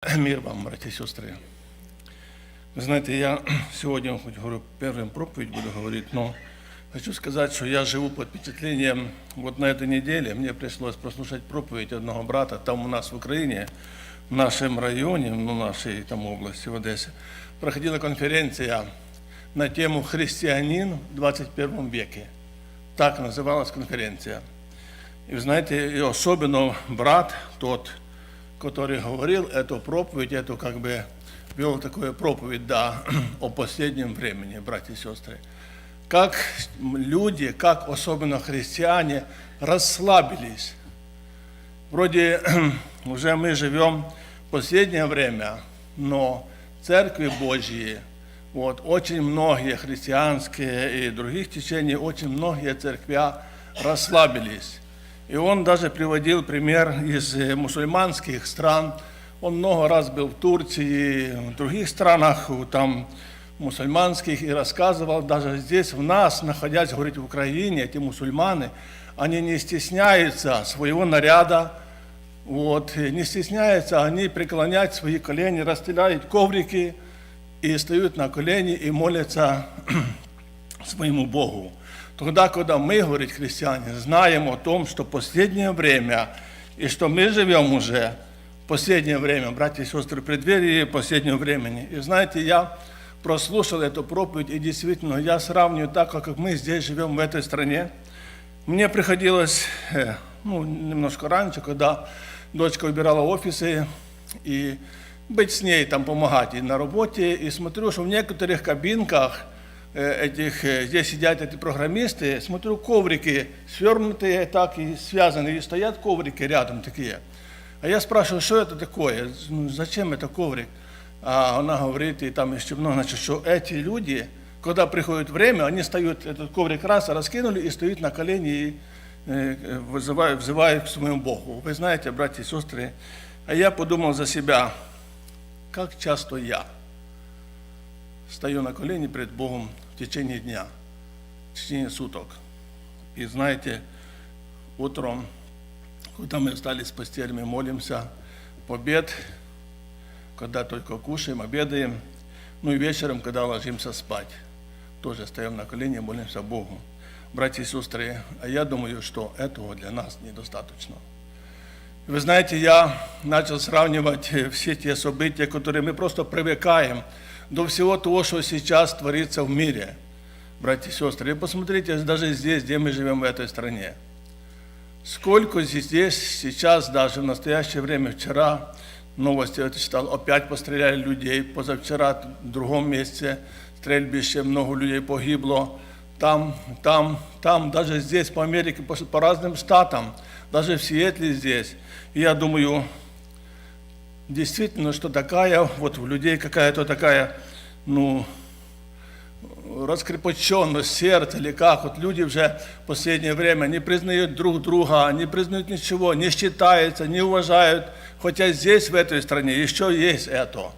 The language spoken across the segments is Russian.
Мир вам, братья и сестры. Вы знаете, я сегодня, хоть говорю, первым проповедь буду говорить, но хочу сказать, что я живу под впечатлением, вот на этой неделе мне пришлось прослушать проповедь одного брата, там у нас в Украине, в нашем районе, ну, нашей там области, в Одессе, проходила конференция на тему «Христианин в 21 веке». Так называлась конференция. И вы знаете, и особенно брат тот, который говорил эту проповедь, эту как бы вел такую проповедь, да, о последнем времени, братья и сестры. Как люди, как особенно христиане, расслабились. Вроде уже мы живем в последнее время, но церкви Божьи, вот, очень многие христианские и других течений, очень многие церквя расслабились. И он даже приводил пример из э, мусульманских стран. Он много раз был в Турции, в других странах, там мусульманских, и рассказывал, даже здесь, в нас, находясь, говорит, в Украине, эти мусульманы, они не стесняются своего наряда, вот, не стесняются они преклонять свои колени, расстеляют коврики и встают на колени и молятся своему Богу. Тогда, когда мы, говорит христиане, знаем о том, что последнее время, и что мы живем уже последнее время, братья и сестры, преддверии последнего времени. И знаете, я прослушал эту проповедь, и действительно, я сравниваю так, как мы здесь живем в этой стране. Мне приходилось, э, ну, немножко раньше, когда дочка убирала офисы, и быть с ней, там, помогать и на работе, и смотрю, что в некоторых кабинках – этих, э, здесь сидят эти программисты, смотрю, коврики свернутые так и связаны, и стоят коврики рядом такие. А я спрашиваю, что это такое, ну, зачем это коврик? А она говорит, и там еще много, значит, что эти люди, когда приходит время, они стоят, этот коврик раз раскинули и стоят на колени и э, вызывают, взывают к своему Богу. Вы знаете, братья и сестры, а я подумал за себя, как часто я – стою на колени перед Богом в течение дня, в течение суток. И знаете, утром, когда мы встали с постели, мы молимся обед, когда только кушаем, обедаем, ну и вечером, когда ложимся спать, тоже стоим на колени, молимся Богу. Братья и сестры, а я думаю, что этого для нас недостаточно. Вы знаете, я начал сравнивать все те события, которые мы просто привыкаем до всего того, что сейчас творится в мире, братья и сестры. И посмотрите, даже здесь, где мы живем в этой стране. Сколько здесь сейчас, даже в настоящее время, вчера, новости это читал, опять постреляли людей, позавчера в другом месте стрельбище, много людей погибло, там, там, там, даже здесь, по Америке, по, по разным штатам, даже в Сиэтле здесь. И я думаю, действительно, что такая, вот у людей какая-то такая, ну, раскрепощенность сердца или как. Вот люди уже в последнее время не признают друг друга, не признают ничего, не считаются, не уважают. Хотя здесь, в этой стране, еще есть это.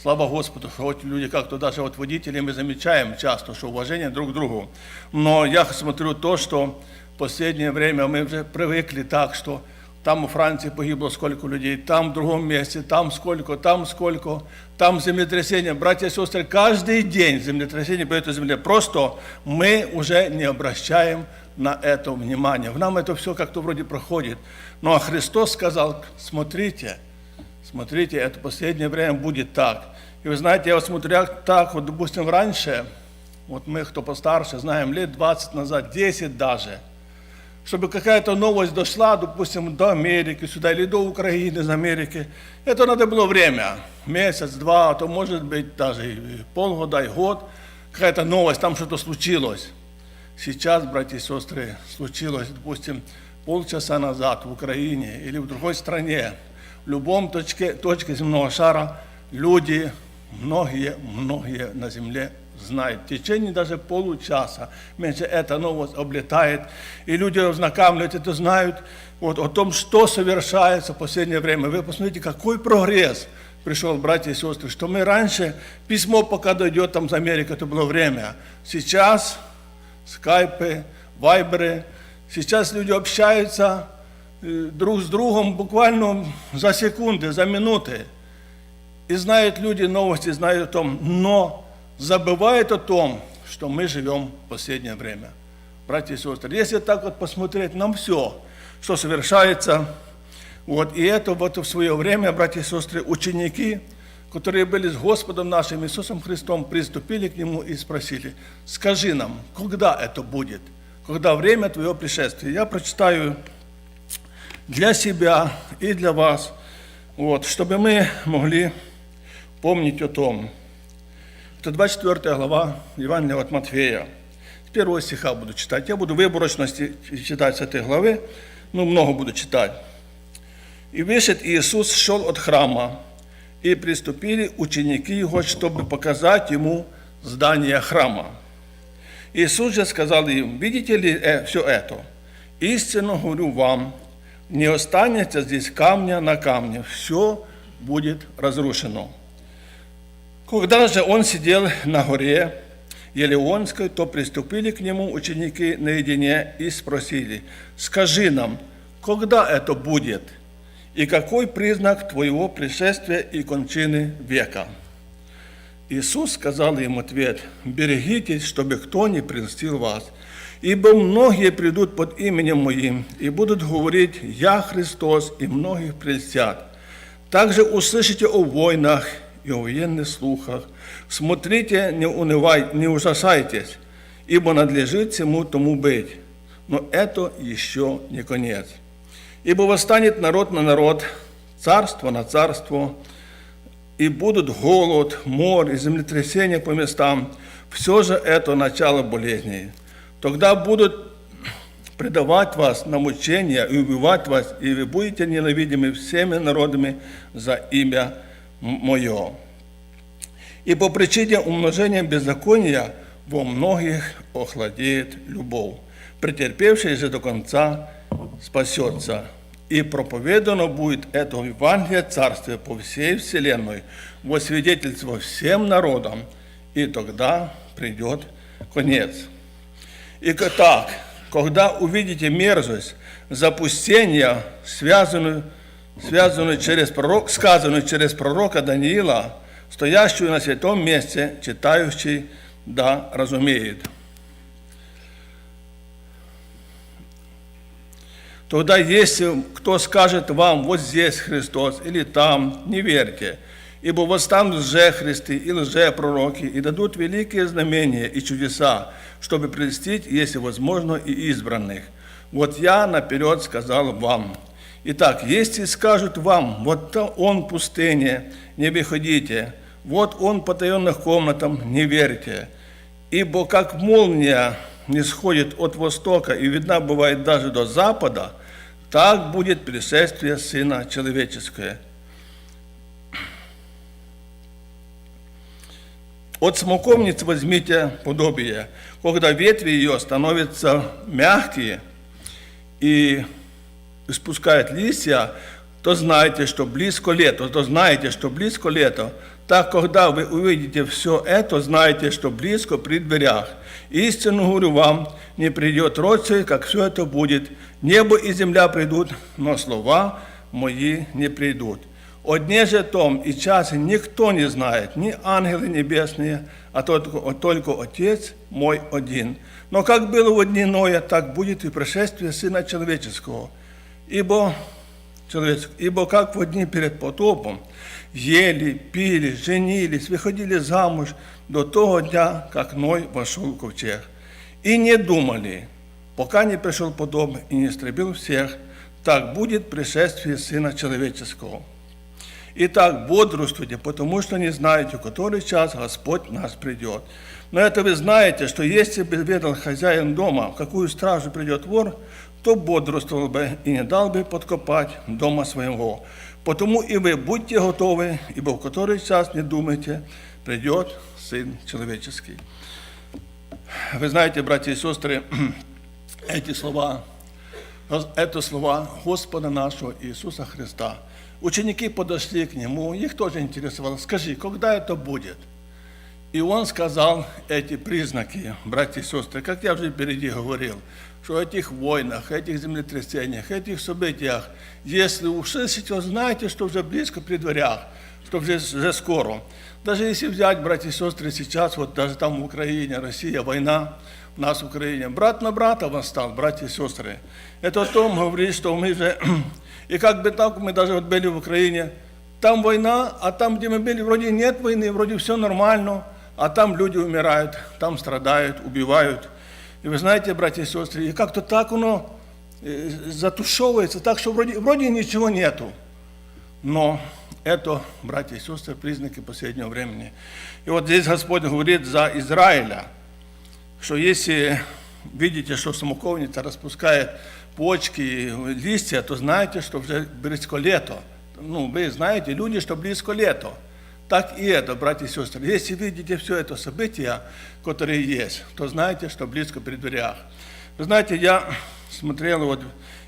Слава Господу, вот люди как-то даже вот водители мы замечаем часто, что уважение друг к другу. Но я смотрю то, что в последнее время мы уже привыкли так, что там у Франции погибло сколько людей, там в другом месте, там сколько, там сколько, там землетрясение. Братья и сестры, каждый день землетрясение по этой земле. Просто мы уже не обращаем на это внимание. В нам это все как-то вроде проходит. Ну, а Христос сказал, смотрите, смотрите, это последнее время будет так. И вы знаете, я вот смотрю так, вот, допустим, раньше, вот мы, кто постарше, знаем, лет 20 назад, 10 даже – чтобы какая-то новость дошла, допустим, до Америки сюда или до Украины из Америки, это надо было время, месяц, два, а то может быть даже и полгода, и год, какая-то новость, там что-то случилось. Сейчас, братья и сестры, случилось, допустим, полчаса назад в Украине или в другой стране, в любом точке, точке земного шара люди, многие, многие на земле знает. В течение даже получаса меньше эта новость облетает, и люди ознакомляются, это знают вот, о том, что совершается в последнее время. Вы посмотрите, какой прогресс пришел, братья и сестры, что мы раньше, письмо пока дойдет там с Америки, это было время. Сейчас скайпы, вайберы, сейчас люди общаются э, друг с другом буквально за секунды, за минуты. И знают люди новости, знают о том, но забывают о том, что мы живем в последнее время. Братья и сестры, если так вот посмотреть на все, что совершается, вот, и это вот в свое время, братья и сестры, ученики, которые были с Господом нашим Иисусом Христом, приступили к Нему и спросили, скажи нам, когда это будет, когда время Твоего пришествия. Я прочитаю для себя и для вас, вот, чтобы мы могли помнить о том. Это 24 глава Евангелия от Матфея. С первого стиха буду читать. Я буду выборочно читать с этой главы, ну, много буду читать. «И вышед Иисус шел от храма, и приступили ученики Его, чтобы показать Ему здание храма. Иисус же сказал им, видите ли э, все это? Истинно говорю вам, не останется здесь камня на камне, все будет разрушено. Когда же он сидел на горе Елеонской, то приступили к нему ученики наедине и спросили, скажи нам, когда это будет, и какой признак твоего пришествия и кончины века? Иисус сказал им ответ, берегитесь, чтобы кто не прельстил вас, ибо многие придут под именем Моим и будут говорить, Я Христос, и многих прельстят. Также услышите о войнах и о военных слухах. Смотрите, не, унывай, не ужасайтесь, ибо надлежит всему тому быть. Но это еще не конец. Ибо восстанет народ на народ, царство на царство, и будут голод, мор и землетрясения по местам. Все же это начало болезней. Тогда будут предавать вас на мучения и убивать вас, и вы будете ненавидимы всеми народами за имя Мое. И по причине умножения беззакония во многих охладеет любовь. Претерпевший же до конца спасется. И проповедано будет это Евангелие Царствия по всей вселенной, во свидетельство всем народам, и тогда придет конец. И так, когда увидите мерзость, запустение, связанную, связанную через пророк, сказанную через пророка Даниила, стоящую на святом месте, читающий, да разумеет. Тогда, если кто скажет вам, вот здесь Христос или там, не верьте, ибо восстанут лжехристы и лжепророки, и дадут великие знамения и чудеса, чтобы прельстить, если возможно, и избранных. Вот я наперед сказал вам. Итак, если скажут вам, вот он пустыне, не выходите, вот он потаенных комнатам, не верьте, ибо как молния не сходит от востока и видна бывает даже до запада – так будет пришествие Сына Человеческое. От смоковниц возьмите подобие, когда ветви ее становятся мягкие и испускают листья, то знаете, что близко лето, то знаете, что близко лето. Так, когда вы увидите все это, знаете, что близко при дверях. Истину говорю вам, не придет род как все это будет. Небо и земля придут, но слова мои не придут. О дне же том и часе никто не знает, ни ангелы небесные, а только, только Отец мой один. Но как было в дни Ноя, так будет и пришествие Сына Человеческого. Ибо, человечек, ибо как в дни перед потопом ели, пили, женились, выходили замуж до того дня, как Ной вошел в ковчег. И не думали, пока не пришел подобный и не истребил всех, так будет пришествие Сына Человеческого. Итак, бодрствуйте, потому что не знаете, в который час Господь нас придет. Но это вы знаете, что если бы ведал хозяин дома, в какую стражу придет вор, то бодрствовал бы и не дал бы подкопать дома своего. Потому и вы будьте готовы, ибо в который час не думайте, придет Сын Человеческий. Вы знаете, братья и сестры, эти слова, это слова Господа нашего Иисуса Христа. Ученики подошли к Нему, их тоже интересовало, скажи, когда это будет? И Он сказал эти признаки, братья и сестры, как я уже впереди говорил, что этих войнах, этих землетрясениях, этих событиях, если услышите, знаете, что уже близко при дверях, что уже, уже скоро. Даже если взять, братья и сестры, сейчас, вот даже там в Украине, Россия, война, у нас в Украине, брат на брата восстал, братья и сестры. Это о том говорит, что мы же, и как бы так, мы даже вот были в Украине, там война, а там, где мы были, вроде нет войны, вроде все нормально, а там люди умирают, там страдают, убивают. И вы знаете, братья и сестры, и как-то так оно э, затушевывается, так что вроде, вроде ничего нету. Но это, братья и сестры, признаки последнего времени. И вот здесь Господь говорит за Израиля, что если видите, что смоковница распускает почки, листья, то знаете, что уже близко лето. Ну, вы знаете, люди, что близко лето. Так и это, братья и сестры. Если видите все это события, которые есть, то знаете, что близко при дверях. Вы знаете, я смотрел вот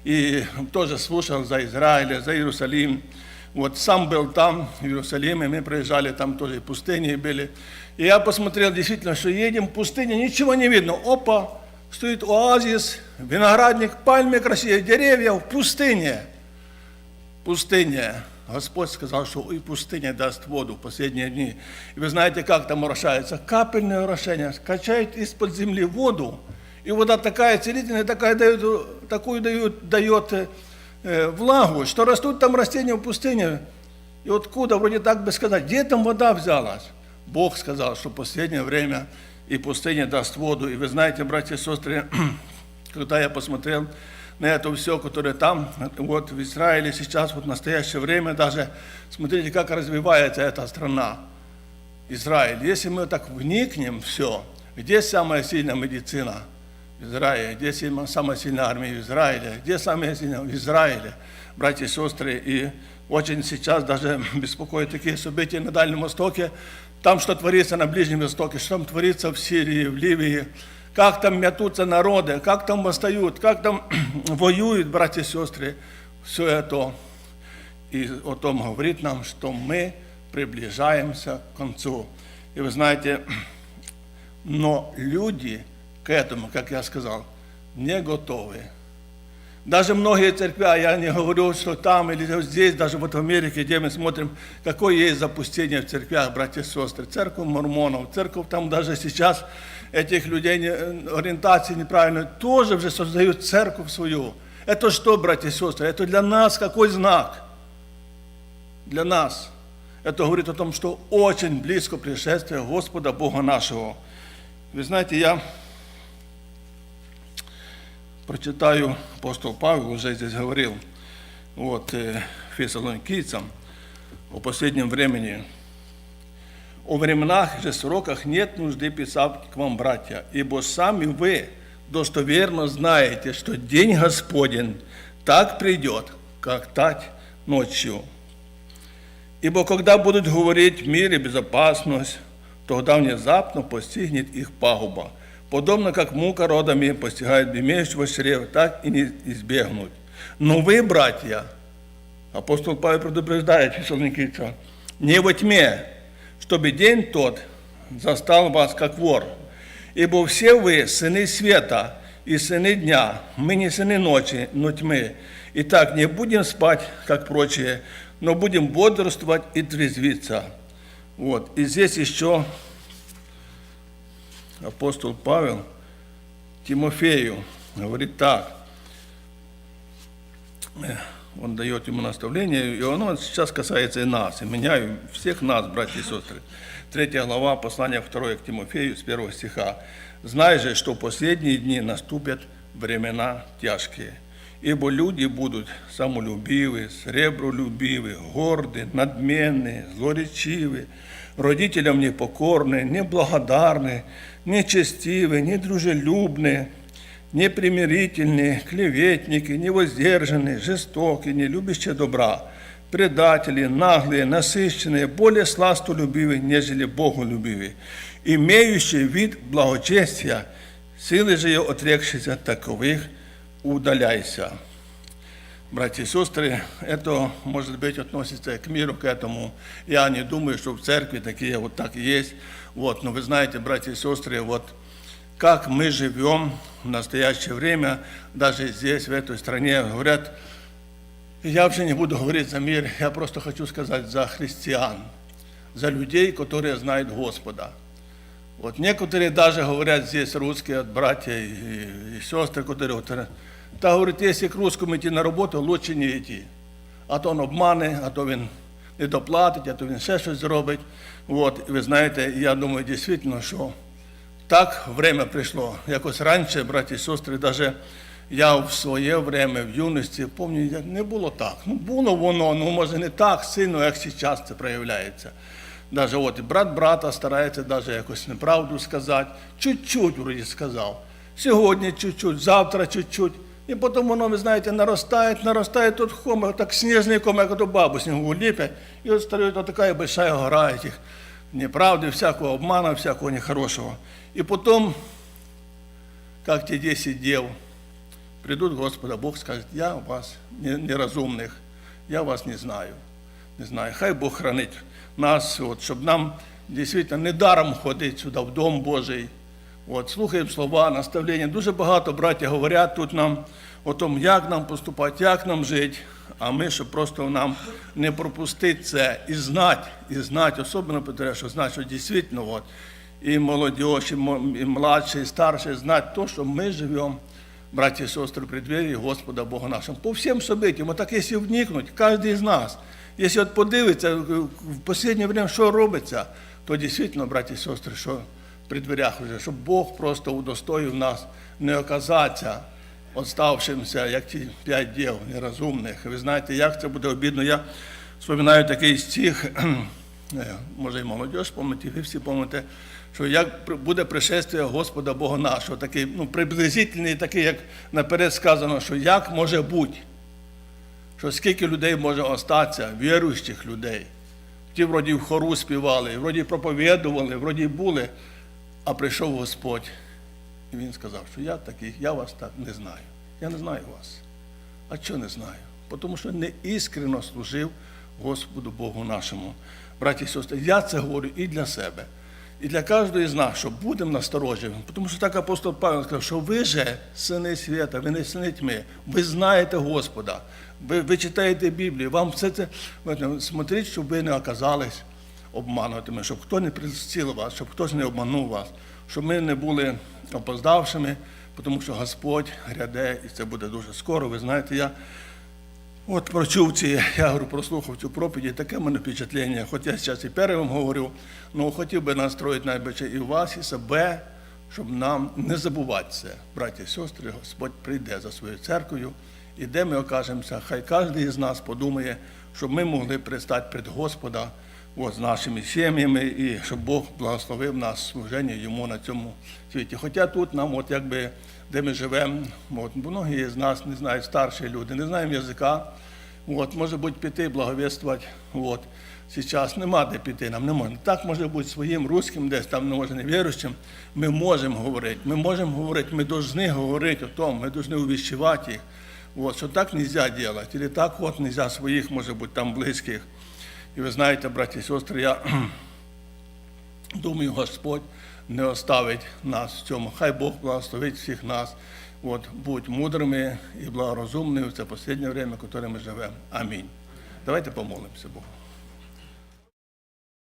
и тоже слушал за Израиль, за Иерусалим. Вот сам был там, в Иерусалиме, мы проезжали, там тоже пустыни были. И я посмотрел действительно, что едем в пустыне, ничего не видно. Опа, стоит оазис, виноградник, пальмы красивые, деревья в пустыне. Пустыня. Господь сказал, что и пустыня даст воду в последние дни. И вы знаете, как там орошается? Капельное орошение. Качает из-под земли воду. И вода такая целительная, такая дает, такую дает, дает э, влагу, что растут там растения в пустыне. И откуда, вроде так бы сказать, где там вода взялась? Бог сказал, что в последнее время и пустыня даст воду. И вы знаете, братья и сестры, когда я посмотрел на это все, которое там, вот в Израиле сейчас, вот в настоящее время даже, смотрите, как развивается эта страна, Израиль. Если мы так вникнем все, где самая сильная медицина в Израиле, где самая сильная армия в Израиле, где самая сильная в Израиле, братья и сестры, и очень сейчас даже беспокоят такие события на Дальнем Востоке, там, что творится на Ближнем Востоке, что там творится в Сирии, в Ливии, как там мятутся народы, как там восстают, как там воюют братья и сестры, все это и о том говорит нам, что мы приближаемся к концу. И вы знаете, но люди к этому, как я сказал, не готовы. Даже многие церкви, я не говорю, что там или здесь, даже вот в Америке, где мы смотрим, какое есть запустение в церквях, братья и сестры. Церковь мормонов, церковь там даже сейчас этих людей ориентации неправильной, тоже уже создают церковь свою. Это что, братья и сестры? Это для нас какой знак? Для нас. Это говорит о том, что очень близко пришествие Господа Бога нашего. Вы знаете, я прочитаю, апостол Павел уже здесь говорил, вот, э, фессалоникийцам о последнем времени. О временах же сроках нет нужды писать к вам, братья, ибо сами вы достоверно знаете, что день Господень так придет, как тать ночью. Ибо когда будут говорить мир и безопасность, тогда внезапно постигнет их пагуба – Подобно как мука родами постигает имеющего чрева, так и не избегнуть. Но вы, братья, апостол Павел предупреждает Фессалоникийца, не во тьме, чтобы день тот застал вас как вор. Ибо все вы сыны света и сыны дня, мы не сыны ночи, но тьмы. Итак, не будем спать, как прочие, но будем бодрствовать и трезвиться. Вот. И здесь еще апостол Павел Тимофею говорит так. Он дает ему наставление, и оно сейчас касается и нас, и меня, и всех нас, братья и сестры. Третья глава послания второе к Тимофею с первого стиха. «Знай же, что в последние дни наступят времена тяжкие, ибо люди будут самолюбивы, сребролюбивы, горды, надменные, злоречивы, родителям непокорны, неблагодарны, нечестивы, недружелюбны, непримирительны, клеветники, невоздержанные, жестокие, не любящие добра, предатели, наглые, насыщенные, более сластолюбивые, нежели Боголюбивые, имеющие вид благочестия, силы же ее отрекшись таковых, удаляйся. Братья и сестры, это, может быть, относится к миру, к этому. Я не думаю, что в церкви такие вот так есть. Вот, но вы знаете, братья и сестры, вот как мы живем в настоящее время, даже здесь, в этой стране, говорят, Я вообще не буду говорить за мир, я просто хочу сказать за христиан, за людей, которые знают Господа. Вот некоторые даже говорят здесь русские братья и, и- сестры, которые говорят, та говорит, если к русскому идти на роботу, лучше не йти. А то він обмане, а то він не доплатить, а то він ще щось зробить. От, ви знаєте, я думаю, дійсно, що так время прийшло. Якось раніше, браті і сестри, навіть я в своє время, в юності, пам'ятаю, не було так. Ну, було воно, ну може не так сильно, як зараз це проявляється. Даже от брат брата старається даже якось неправду сказати. Чуть-чуть вроді сказав. Сьогодні чуть-чуть, завтра чуть-чуть. І потім воно, ви знаєте, наростає, наростає тут хома, так сніжником, як ото бабу снігу ліпять. І от стає от така большая гора этих неправды, всякого обмана, всякого нехорошего. И потом, как те 10 дев, придут к Господу, а Бог скажет, я вас не- неразумных, я вас не знаю. Не знаю. Хай Бог хранить нас, от, щоб нам дійсно не даром ходити сюди, в Дом Божий. От, слухаємо слова, наставлення. Дуже багато браття говорять тут нам о том, як нам поступати, як нам жити. А ми, щоб просто нам не пропустити це і знати, і знати, особливо Петре, що знати, що дійсно, от, і молодь, і младші, і старші, знати то, що ми живемо, браті і сестри, в преддверии Господа Бога нашого. По всім событиям, так якщо вникнуть, кожен з нас, якщо от подивиться в останнє время, що робиться, то дійсно, браті і сестри, що при дверях вже, щоб Бог просто удостоїв нас не оказатися оставшимся, як ті п'ять дів нерозумних. Ви знаєте, як це буде обідно. Я вспоминаю такий стих, е, може і молодь пам'ятає, ви всі пам'ятаєте, що як буде пришестя Господа Бога нашого, такий ну, приблизительний, такий, як наперед сказано, що як може бути, що скільки людей може остатися, віруючих людей. Ті вроді в хору співали, вроді проповідували, вроді були, а прийшов Господь. І він сказав, що я такий, я вас так не знаю. Я не знаю вас. А чого не знаю? Тому що не іскренно служив Господу Богу нашому. Браті і сестри, я це говорю і для себе, і для кожного з нас, що будемо насторожі. Тому що так апостол Павло сказав, що ви же сини свята, ви не сини тьми, ви знаєте Господа, ви, ви читаєте Біблію, вам все це смотріть, щоб ви не оказались обманутими, щоб хто не прицілив вас, щоб хтось не обманув вас, щоб ми не були опоздавшими, тому що Господь гряде, і це буде дуже скоро. Ви знаєте, я от прочув ці, я говорю, прослухав цю проповідь, таке в мене впечатлення, хоч я зараз і первим говорю, але хотів би настроїти найбільше і вас, і себе, щоб нам не забувати це, браті і сестри, Господь прийде за своєю церквою, і де ми окажемося, хай кожен із нас подумає, щоб ми могли предстати перед Господа от, з нашими сім'ями, і щоб Бог благословив нас служення йому на цьому світі. Хоча тут нам, от якби, де ми живемо, от, многі з нас не знають старші люди, не знаємо язика, от, може бути піти благовествувати. От. Зараз нема де піти, нам не можна. Так може бути своїм русським, десь там не може невіруючим. Ми можемо говорити, ми можемо говорити, ми повинні говорити о тому, ми повинні увіщувати їх. От, що так не можна робити, або так от не можна своїх, може бути, там близьких. І ви знаєте, браті і сестри, я думаю, Господь не оставить нас в цьому. Хай Бог благословить всіх нас. От, будь мудрими і благорозумними в це останнє время, в яке ми живемо. Амінь. Давайте помолимося Богу.